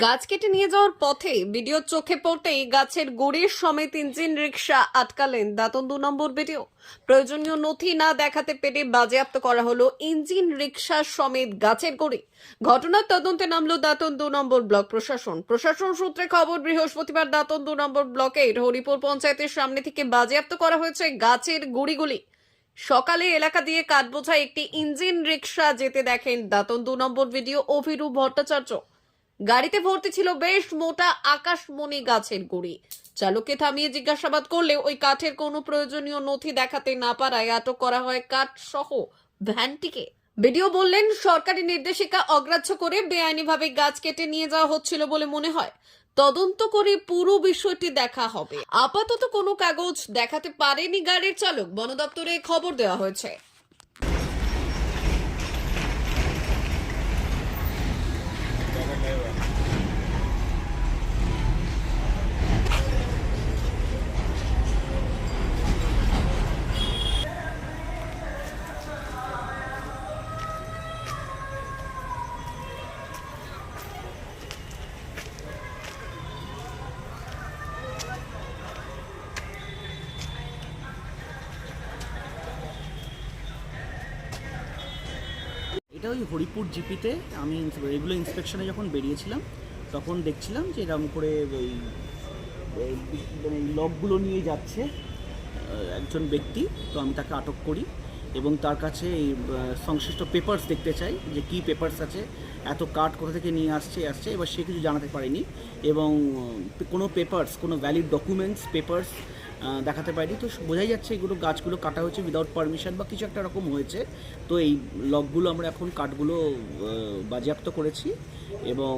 গাছ কেটে নিয়ে যাওয়ার পথে ভিডিও চোখে পড়তেই গাছের গুড়ির সমেত ইঞ্জিন রিক্সা আটকালেন দাতন দু নম্বর ভিডিও প্রয়োজনীয় নথি না দেখাতে পেরে বাজেয়াপ্ত করা হলো ইঞ্জিন রিক্সা সমেত গাছের গুড়ি। ঘটনার তদন্তে নামলো দাতন দু নম্বর ব্লক প্রশাসন। প্রশাসন সূত্রে খবর, বৃহস্পতিবার দাতন দু নম্বর ব্লকের হরিপুর পঞ্চায়েতের সামনে থেকে বাজেয়াপ্ত করা হয়েছে গাছের গুড়িগুলি। সকালে এলাকা দিয়ে কাঠ বোঝা একটি ইঞ্জিন রিক্সা যেতে দেখেন দাতন দু নম্বর ভিডিও অভিরূপ ভট্টাচার্য। গাড়িতে ভর্তি ছিল বেশ মোটা আকাশমণি গাছের গুড়ি। চালককে থামিয়ে জিজ্ঞাসাবাদ করলে ওই কাঠের কোনো প্রয়োজনীয় নথি দেখাতে না পারায় আটক করা হয় কাঠ সহ ভ্যানটিকে। ভিডিও বললেন, সরকারি নির্দেশিকা অগ্রাহ্য করে বেআইনিভাবে গাছ কেটে নিয়ে যাওয়া হচ্ছিল বলে মনে হয়। তদন্ত করে পুরো বিষয়টি দেখা হবে। আপাতত কোনো কাগজ দেখাতে পারেনি গাড়ির চালক। বন দপ্তরে খবর দেওয়া হয়েছে। এটা ওই হরিপুর জিপিতে আমি রেগুলার ইন্সপেকশনে যখন বেরিয়েছিলাম, তখন দেখছিলাম যে এরকম করে ওই মানে লকগুলো নিয়ে যাচ্ছে একজন ব্যক্তি। তো আমি তাকে আটক করি এবং তার কাছে এই সংশ্লিষ্ট পেপার্স দেখতে চাই যে কী পেপার্স আছে, এত কার্ড কোথা থেকে নিয়ে আসছে আসছে, এবার সে কিছু জানাতে পারেনি। এবং কোনো পেপার্স কোনো ভ্যালিড ডকুমেন্টস পেপার্স দেখাতে পারিনি। তো বোঝাই যাচ্ছে এগুলো গাছগুলো কাটা হয়েছে উইদাউট পারমিশন বা কিছু একটা রকম হয়েছে। তো এই লকগুলো আমরা এখন কাঠগুলো বাজেয়াপ্ত করেছি এবং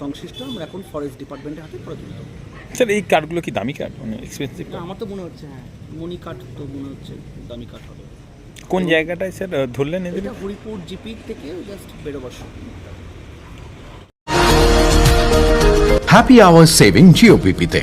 সংশ্লিষ্ট আমরা এখন ফরেস্ট ডিপার্টমেন্টের হাতে করে তুলে দেবো স্যার এই কাঠগুলো কি দামি কাঠ? মানে এক্সপেন্সিভ আমার তো মনে হচ্ছে হ্যাঁ মনি কাঠ তো মনে হচ্ছে দামি কাঠ হবে। কোন জায়গাটায় স্যার ধরলেন এটা হরিপুর জিপির থেকে জাস্ট বেরোবার সময়। Happy hour saving জিওপিপিতে